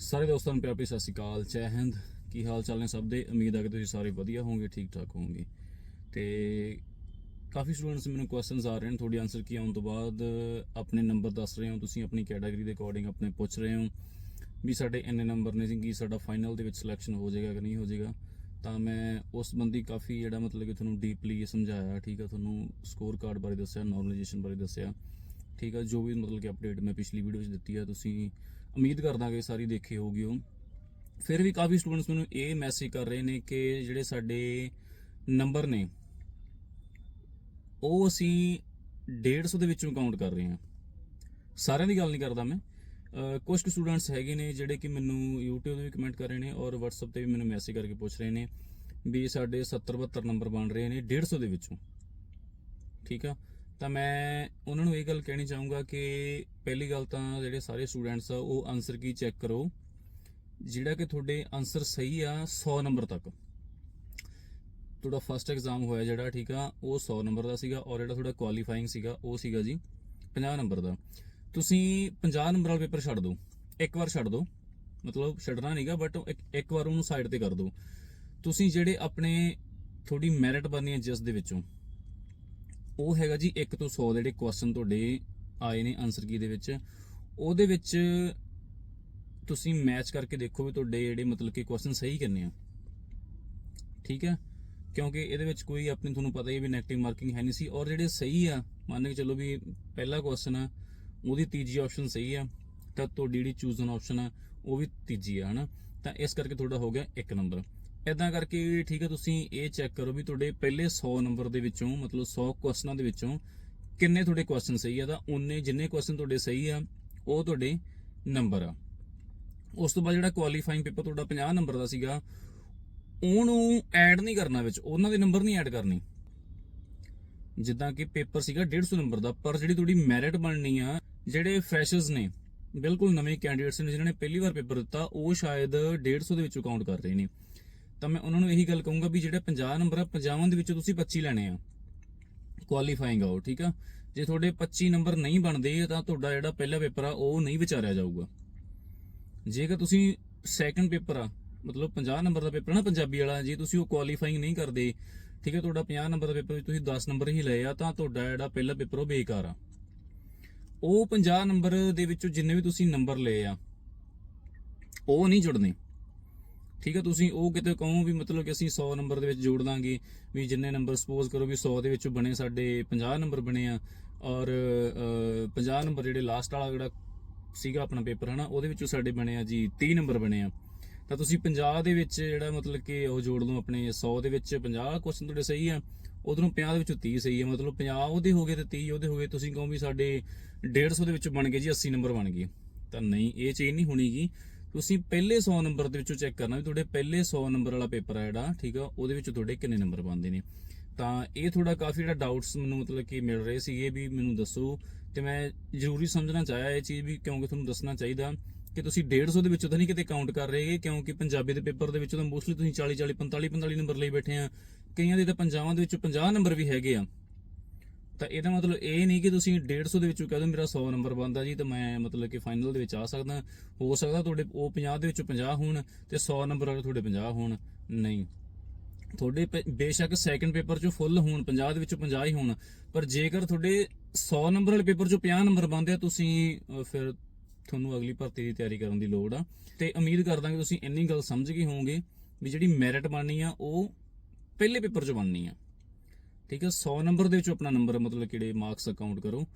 ਸਾਰੇ ਦੋਸਤਾਂ ਨੂੰ ਪਿਆਰ ਭਰੀ ਸਤਿ ਸ਼੍ਰੀ ਅਕਾਲ, ਜੈ ਹਿੰਦ। ਕੀ ਹਾਲ ਚਾਲ ਨੇ ਸਭ ਦੇ? ਉਮੀਦ ਹੈ ਕਿ ਤੁਸੀਂ ਸਾਰੇ ਵਧੀਆ ਹੋਵੋਗੇ ਠੀਕ ਠਾਕ ਹੋਵੋਗੇ। ਤੇ ਕਾਫੀ ਸਟੂਡੈਂਟਸ ਮੈਨੂੰ ਕੁਐਸਚਨਸ ਆ ਰਹੇ ਨੇ, ਤੁਹਾਡੀ ਆਨਸਰ ਕੀ ਆਉਣ ਤੋਂ ਬਾਅਦ ਆਪਣੇ ਨੰਬਰ ਦੱਸ ਰਹੇ ਹੋ ਤੁਸੀਂ, ਆਪਣੀ ਕੈਟਾਗਰੀ ਦੇ ਅਕੋਰਡਿੰਗ ਆਪਣੇ ਪੁੱਛ ਰਹੇ ਹੋ ਵੀ ਸਾਡੇ ਇੰਨੇ ਨੰਬਰ ਨੇ ਜੀ, ਕੀ ਸਾਡਾ ਫਾਈਨਲ ਦੇ ਵਿੱਚ ਸਿਲੈਕਸ਼ਨ ਹੋ ਜਾਏਗਾ ਕਿ ਨਹੀਂ ਹੋ ਜਾਏਗਾ। ਤਾਂ ਮੈਂ ਉਸ ਸੰਬੰਧੀ ਕਾਫੀ ਜਿਹੜਾ ਮਤਲਬ ਕਿ ਤੁਹਾਨੂੰ ਡੀਪਲੀ ਸਮਝਾਇਆ, ਠੀਕ ਆ, ਤੁਹਾਨੂੰ ਸਕੋਰ ਕਾਰਡ ਬਾਰੇ ਦੱਸਿਆ ਨੋਰਮਲਾਈਜੇਸ਼ਨ ਬਾਰੇ ਦੱਸਿਆ। ਠੀਕ ਆ, ਜੋ ਵੀ ਮਤਲਬ ਕਿ ਅਪਡੇਟ ਮੈਂ ਪਿਛਲੀ ਵੀਡੀਓ 'ਚ ਦਿੱਤੀ ਆ, ਤੁਸੀਂ ਉਮੀਦ ਕਰਦਾ ਕਿ ਸਾਰੀ ਦੇਖੀ ਹੋਊਗੀ ਉਹ। ਫਿਰ ਵੀ ਕਾਫੀ ਸਟੂਡੈਂਟਸ ਮੈਨੂੰ ਇਹ ਮੈਸੇਜ ਕਰ ਰਹੇ ਨੇ ਕਿ ਜਿਹੜੇ ਸਾਡੇ ਨੰਬਰ ਨੇ, ਉਹ ਅਸੀਂ 150 ਦੇ ਵਿੱਚੋਂ ਕਾਊਂਟ ਕਰ ਰਹੇ ਹਾਂ। ਸਾਰਿਆਂ ਦੀ ਗੱਲ ਨਹੀਂ ਕਰਦਾ ਮੈਂ। ਅਹ ਕੁਝ ਕੁ ਸਟੂਡੈਂਟਸ ਹੈਗੇ ਨੇ ਜਿਹੜੇ ਕਿ ਮੈਨੂੰ YouTube ਤੇ ਵੀ ਕਮੈਂਟ ਕਰ ਰਹੇ ਨੇ ਔਰ WhatsApp ਤੇ ਵੀ ਮੈਨੂੰ ਮੈਸੇਜ ਕਰਕੇ ਪੁੱਛ ਰਹੇ ਨੇ ਵੀ ਸਾਡੇ 70 72 ਨੰਬਰ ਬਣ ਰਹੇ ਨੇ 150 ਦੇ ਵਿੱਚੋਂ। ਠੀਕ ਆ? ਤਾਂ ਮੈਂ ਉਹਨਾਂ ਨੂੰ ਇਹ ਗੱਲ ਕਹਿਣੀ ਚਾਹੂੰਗਾ ਕਿ ਪਹਿਲੀ ਗੱਲ ਤਾਂ ਜਿਹੜੇ ਸਾਰੇ ਸਟੂਡੈਂਟਸ ਆ, ਉਹ ਆਨਸਰ ਕੀ ਚੈੱਕ ਕਰੋ? ਜਿਹੜਾ ਕਿ ਤੁਹਾਡੇ ਆਨਸਰ ਸਹੀ ਆ 100 ਨੰਬਰ ਤੱਕ। ਤੁਹਾਡਾ ਫਸਟ ਐਗਜ਼ਾਮ ਹੋਇਆ ਜਿਹੜਾ, ਠੀਕ ਆ? ਉਹ 100 ਨੰਬਰ ਦਾ ਸੀਗਾ ਔਰ ਜਿਹੜਾ ਤੁਹਾਡਾ ਕੁਆਲੀਫਾਈਂਗ ਸੀਗਾ, ਉਹ ਸੀਗਾ ਜੀ 50 ਨੰਬਰ ਦਾ। ਤੁਸੀਂ 50 ਨੰਬਰ ਵਾਲਾ ਪੇਪਰ ਛੱਡ ਦਿਓ। ਇੱਕ ਵਾਰ ਛੱਡ ਦਿਓ। ਮਤਲਬ ਛੱਡਣਾ ਨਹੀਂਗਾ ਬਟ ਇੱਕ ਵਾਰ ਉਹਨੂੰ ਸਾਈਡ ਤੇ ਕਰ ਦਿਓ। ਤੁਸੀਂ ਜਿਹੜੇ ਆਪਣੇ, ਤੁਹਾਡੀ ਮੈਰਿਟ ਬਣਨੀ ਹੈ ਜਿਸ ਦੇ ਵਿੱਚੋਂ। ਉਹ ਹੈਗਾ ਜੀ 1 ਤੋਂ 100 ਦੇ ਜਿਹੜੇ ਕੁਐਸਚਨ ਤੁਹਾਡੇ ਆਏ ਨੇ ਆਨਸਰ ਕੀ ਦੇ ਵਿੱਚ। ਉਹਦੇ ਵਿੱਚ ਤੁਸੀਂ ਮੈਚ ਕਰਕੇ ਦੇਖੋ ਵੀ ਤੁਹਾਡੇ ਜਿਹੜੇ ਮਤਲਬ ਕਿ ਕੁਐਸਚਨ ਸਹੀ ਕਿੰਨੇ ਆ। ਠੀਕ ਹੈ? ਕਿਉਂਕਿ ਇਹਦੇ ਵਿੱਚ ਕੋਈ ਆਪਣੀ ਤੁਹਾਨੂੰ ਪਤਾ ਹੀ ਵੀ 네ਗੇਟਿਵ ਮਾਰਕਿੰਗ ਹੈ ਨਹੀਂ ਸੀ। ਔਰ ਜਿਹੜੇ ਸਹੀ ਆ, ਮੰਨ ਕੇ ਚੱਲੋ ਵੀ ਪਹਿਲਾ ਕੁਐਸਚਨ ਆ, ਉਹਦੀ ਤੀਜੀ ਆਪਸ਼ਨ ਸਹੀ ਆ, ਤਾਂ ਤੁਹਾਡੀ ਜਿਹੜੀ ਚੂਜ਼ਨ ਆਪਸ਼ਨ ਆ, ਉਹ ਵੀ ਤੀਜੀ ਆ, ਹਨਾ? ਤਾਂ ਇਸ ਕਰਕੇ ਤੁਹਾਡਾ ਹੋ ਗਿਆ 1 ਨੰਬਰ ਇਦਾਂ ਕਰਕੇ ਠੀਕ ਹੈ ਤੁਸੀਂ ਇਹ ਚੈੱਕ ਕਰੋ ਵੀ ਤੁਹਾਡੇ ਪਹਿਲੇ 100 ਨੰਬਰ ਦੇ ਵਿੱਚੋਂ, ਮਤਲਬ 100 ਕੁਐਸਚਨਾਂ ਦੇ ਵਿੱਚੋਂ ਕਿੰਨੇ ਤੁਹਾਡੇ ਕੁਐਸਚਨ ਸਹੀ ਆ, ਤਾਂ ਉਹਨੇ ਜਿੰਨੇ ਕੁਐਸਚਨ ਤੁਹਾਡੇ ਸਹੀ ਆ, ਉਹ ਤੁਹਾਡੇ ਨੰਬਰ ਆ। ਉਸ ਤੋਂ ਬਾਅਦ ਜਿਹੜਾ ਕੁਆਲੀਫਾਈਂਗ ਪੇਪਰ ਤੁਹਾਡਾ 50 ਨੰਬਰ ਦਾ ਸੀਗਾ, ਉਹਨੂੰ ਐਡ ਨਹੀਂ ਕਰਨਾ ਵਿੱਚ, ਉਹਨਾਂ ਦੇ ਨੰਬਰ ਨਹੀਂ ਐਡ ਕਰਨੀ। ਜਿੱਦਾਂ ਕਿ ਪੇਪਰ ਸੀਗਾ 150 ਨੰਬਰ ਦਾ, ਪਰ ਜਿਹੜੀ ਤੁਹਾਡੀ ਮੈਰਿਟ ਬਣਨੀ ਆ, ਜਿਹੜੇ ਫਰੈਸ਼ਰਸ ਨੇ, ਬਿਲਕੁਲ ਨਵੇਂ ਕੈਂਡੀਡੇਟਸ ਨੇ, ਜਿਨ੍ਹਾਂ ਨੇ ਪਹਿਲੀ ਵਾਰ ਪੇਪਰ ਦਿੱਤਾ, ਉਹ ਸ਼ਾਇਦ 150 ਦੇ ਵਿੱਚੋਂ ਕਾਊਂਟ ਕਰ ਰਹੇ ਨੇ। ਤਾਂ ਮੈਂ ਉਹਨਾਂ ਨੂੰ ਇਹੀ ਗੱਲ ਕਹੂੰਗਾ ਵੀ ਜਿਹੜਾ 50 ਨੰਬਰ ਆ 50 ਦੇ ਵਿੱਚੋਂ ਤੁਸੀਂ 25 ਲੈਣੇ ਆ। ਕੁਆਲੀਫਾਈਂਗ ਆਓ ਠੀਕ ਆ? ਜੇ ਤੁਹਾਡੇ 25 ਨੰਬਰ ਨਹੀਂ ਬਣਦੇ, ਤਾਂ ਤੁਹਾਡਾ ਜਿਹੜਾ ਪਹਿਲਾ ਪੇਪਰ ਆ, ਉਹ ਨਹੀਂ ਵਿਚਾਰਿਆ ਜਾਊਗਾ। ਜੇਕਰ ਤੁਸੀਂ ਸੈਕੰਡ ਪੇਪਰ ਆ, ਮਤਲਬ 50 ਨੰਬਰ ਦਾ ਪੇਪਰ ਨਾ, ਪੰਜਾਬੀ ਵਾਲਾ, ਜੇ ਤੁਸੀਂ ਉਹ ਕੁਆਲੀਫਾਈਂਗ ਨਹੀਂ ਕਰਦੇ, ਠੀਕ ਹੈ ਤੁਹਾਡਾ 50 ਨੰਬਰ ਦਾ ਪੇਪਰ ਵਿੱਚ ਤੁਸੀਂ 10 ਨੰਬਰ ਹੀ ਲਏ ਆ, ਤਾਂ ਤੁਹਾਡਾ ਜਿਹੜਾ ਪਹਿਲਾ ਪੇਪਰ ਉਹ ਬੇਕਾਰ ਆ। ਉਹ 50 ਨੰਬਰ ਦੇ ਵਿੱਚੋਂ ਜਿੰਨੇ ਵੀ ਤੁਸੀਂ ਨੰਬਰ ਲਏ ਆ, ਉਹ ਨਹੀਂ ਜੁੜਨੇ। ਠੀਕ ਹੈ ਤੁਸੀਂ ਉਹ ਕਿਤੇ ਕਹੋ ਵੀ ਮਤਲਬ ਕਿ ਅਸੀਂ 100 ਨੰਬਰ ਦੇ ਵਿੱਚ ਜੋੜ ਦਾਂਗੇ ਵੀ ਜਿੰਨੇ ਨੰਬਰ ਸਪੋਜ਼ ਕਰੋ ਵੀ 100 ਦੇ ਵਿੱਚੋਂ ਬਣੇ ਸਾਡੇ 50 ਨੰਬਰ ਬਣੇ ਆ ਔਰ ਅਹ, 50 ਨੰਬਰ ਜਿਹੜੇ ਲਾਸਟ ਵਾਲਾ ਜਿਹੜਾ ਸੀਗਾ ਆਪਣਾ ਪੇਪਰ ਹਨਾ ਉਹਦੇ ਵਿੱਚੋਂ ਸਾਡੇ ਬਣੇ ਆ ਜੀ 30 ਨੰਬਰ ਬਣੇ ਆ। ਤਾਂ ਤੁਸੀਂ 50 ਦੇ ਵਿੱਚ ਜਿਹੜਾ ਮਤਲਬ ਕਿ ਉਹ ਜੋੜ ਲਓ ਆਪਣੇ 100 ਦੇ ਵਿੱਚ 50 ਕੁਐਸਚਨ ਤੁਹਾਡੇ ਸਹੀ ਆ ਉਧਰੋਂ 50 ਦੇ ਵਿੱਚੋਂ 30 ਸਹੀ ਆ ਮਤਲਬ 50 ਉਹਦੇ ਹੋ ਗਏ ਤੇ 30 ਉਹਦੇ ਹੋ ਗਏ ਤੁਸੀਂ ਕਹੋ ਵੀ ਸਾਡੇ 150 ਦੇ ਵਿੱਚੋਂ ਬਣ ਗਏ ਜੀ 80 ਨੰਬਰ ਬਣ ਗਏ। ਤਾਂ ਨਹੀਂ ਇਹ ਚੀਜ਼ ਨਹੀਂ ਹੋਣੀਗੀ ਤੁਸੀਂ ਪਹਿਲੇ 100 ਨੰਬਰ ਦੇ ਵਿੱਚੋਂ ਚੈੱਕ ਕਰਨਾ ਵੀ ਤੁਹਾਡੇ ਪਹਿਲੇ 100 ਨੰਬਰ ਵਾਲਾ ਪੇਪਰ ਆ ਜਿਹੜਾ, ਠੀਕ ਆ, ਉਹਦੇ ਵਿੱਚ ਤੁਹਾਡੇ ਕਿੰਨੇ ਨੰਬਰ ਬਣਦੇ ਨੇ। ਤਾਂ ਇਹ ਥੋੜਾ ਕਾਫੀ ਜਿਹੜਾ ਡਾਊਟਸ ਮੈਨੂੰ ਮਤਲਬ ਕਿ ਮਿਲ ਰਹੇ ਸੀਗੇ ਵੀ ਮੈਨੂੰ ਦੱਸੋ। ਤੇ ਮੈਂ ਜ਼ਰੂਰੀ ਸਮਝਣਾ ਚਾਹਿਆ ਇਹ ਚੀਜ਼ ਵੀ, ਕਿਉਂਕਿ ਤੁਹਾਨੂੰ ਦੱਸਣਾ ਚਾਹੀਦਾ ਕਿ ਤੁਸੀਂ 150 ਦੇ ਵਿੱਚੋਂ ਤਾਂ ਨਹੀਂ ਕਿਤੇ ਕਾਊਂਟ ਕਰ ਰਹੇਗੇ ਕਿਉਂਕਿ ਪੰਜਾਬੀ ਦੇ ਪੇਪਰ ਦੇ ਵਿੱਚੋਂ ਤਾਂ ਮੋਸਟਲੀ ਤੁਸੀਂ 40 40 45 45 ਨੰਬਰ ਲਈ ਬੈਠੇ ਆ। ਕਈਆਂ ਦੇ ਤਾਂ ਪੰਜਾਬਾਂ ਦੇ ਵਿੱਚੋਂ 50 ਨੰਬਰ ਵੀ ਹੈਗੇ ਆ। ਤਾਂ ਇਹਦਾ ਮਤਲਬ ਇਹ ਨਹੀਂ ਕਿ ਤੁਸੀਂ 150 ਦੇ ਵਿੱਚੋਂ ਕਹਿ ਦਿਓ ਮੇਰਾ 100 ਨੰਬਰ ਬਣਦਾ ਜੀ, ਤਾਂ ਮੈਂ ਮਤਲਬ ਕਿ ਫਾਈਨਲ ਦੇ ਵਿੱਚ ਆ ਸਕਦਾ। ਹੋ ਸਕਦਾ ਤੁਹਾਡੇ ਉਹ 50 ਦੇ ਵਿੱਚੋਂ 50 ਹੋਣ ਤੇ 100 ਨੰਬਰ ਵਾਲੇ ਤੁਹਾਡੇ 50 ਹੋਣ। ਨਹੀਂ। ਤੁਹਾਡੇ ਪ- ਬੇਸ਼ੱਕ ਸੈਕੰਡ ਪੇਪਰ ਚੋਂ ਫੁੱਲ ਹੋਣ 50 ਦੇ ਵਿੱਚੋਂ 50 ਹੀ ਹੋਣ। ਪਰ ਜੇਕਰ ਤੁਹਾਡੇ 100 ਨੰਬਰ ਵਾਲੇ ਪੇਪਰ ਚੋਂ 50 ਨੰਬਰ ਬਣਦੇ ਆ, ਤੁਸੀਂ ਫਿਰ ਤੁਹਾਨੂੰ ਅਗਲੀ ਭਰਤੀ ਦੀ ਤਿਆਰੀ ਕਰਨ ਦੀ ਲੋੜ ਆ। ਤੇ ਉਮੀਦ ਕਰਦਾ ਕਿ ਤੁਸੀਂ ਇੰਨੀ ਗੱਲ ਸਮਝ ਗਏ ਹੋਵੋਗੇ ਵੀ ਜਿਹੜੀ ਮੈਰਿਟ ਬਣਨੀ ਆ, ਉਹ ਪਹਿਲੇ ਪੇਪਰ ਚੋਂ ਬਣਨੀ ਆ। ਠੀਕ ਹੈ 100 ਨੰਬਰ ਦੇ ਵਿੱਚੋਂ ਆਪਣਾ ਨੰਬਰ ਮਤਲਬ ਕਿਹੜੇ ਮਾਰਕਸ ਅਕਾਊਂਟ ਕਰੋ।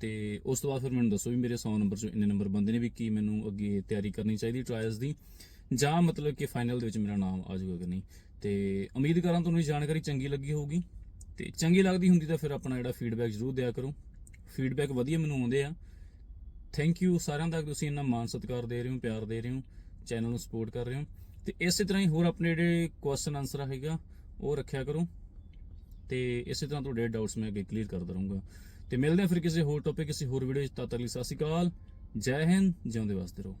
ਤੇ ਉਸ ਤੋਂ ਬਾਅਦ ਫਿਰ ਮੈਨੂੰ ਦੱਸੋ ਵੀ ਮੇਰੇ 100 ਨੰਬਰ ਚੋਂ ਇੰਨੇ ਨੰਬਰ ਬੰਦੇ ਨੇ ਵੀ ਕੀ ਮੈਨੂੰ ਅੱਗੇ ਤਿਆਰੀ ਕਰਨੀ ਚਾਹੀਦੀ ਟ੍ਰਾਇਲਸ ਦੀ। ਜਾਂ ਮਤਲਬ ਕਿ ਫਾਈਨਲ ਦੇ ਵਿੱਚ ਮੇਰਾ ਨਾਮ ਆ ਜਾਊਗਾ ਕਿ ਨਹੀਂ। ਤੇ ਉਮੀਦ ਕਰਾਂ ਤੁਹਾਨੂੰ ਇਹ ਜਾਣਕਾਰੀ ਚੰਗੀ ਲੱਗੀ ਹੋਊਗੀ। ਤੇ ਚੰਗੀ ਲੱਗਦੀ ਹੁੰਦੀ ਤਾਂ ਫਿਰ ਆਪਣਾ ਜਿਹੜਾ ਫੀਡਬੈਕ ਜ਼ਰੂਰ ਦਿਆ ਕਰੋ। ਫੀਡਬੈਕ ਵਧੀਆ ਮੈਨੂੰ ਆਉਂਦੇ ਆ। ਥੈਂਕ ਯੂ ਸਾਰਿਆਂ ਦਾ ਤੁਸੀਂ ਇੰਨਾ ਮਾਣ ਸਤਿਕਾਰ ਦੇ ਰਹੇ ਹੋ, ਪਿਆਰ ਦੇ ਰਹੇ ਹੋ ਚੈਨਲ ਨੂੰ ਸਪੋਰਟ ਕਰ ਰਹੇ ਹੋ। ਤੇ ਇਸੇ ਤਰ੍ਹਾਂ ਹੀ ਹੋਰ ਆਪਣੇ ਜਿਹੜੇ ਕੁਐਸਚਨ ਆਨਸਰ ਹੈਗਾ, ਉਹ ਰੱਖਿਆ ਕਰੋ। ਤੇ ਇਸੇ ਤਰ੍ਹਾਂ ਤੁਹਾਡੇ ਡਾਊਟਸ ਮੈਂ ਅੱਗੇ ਕਲੀਅਰ ਕਰਦਾ ਰਹੂੰਗਾ। ਤੇ ਮਿਲਦੇ ਹਾਂ ਫਿਰ ਕਿਸੇ ਹੋਰ ਟੌਪਿਕ ਕਿਸੇ ਹੋਰ ਵੀਡੀਓ 'ਚ ਤਦ ਤੱਕ ਲਈ ਸਤਿ ਸ਼੍ਰੀ ਅਕਾਲ, ਜੈ ਹਿੰਦ, ਜਿਉਂਦੇ ਵਾਸਤੇ ਰਹੋ।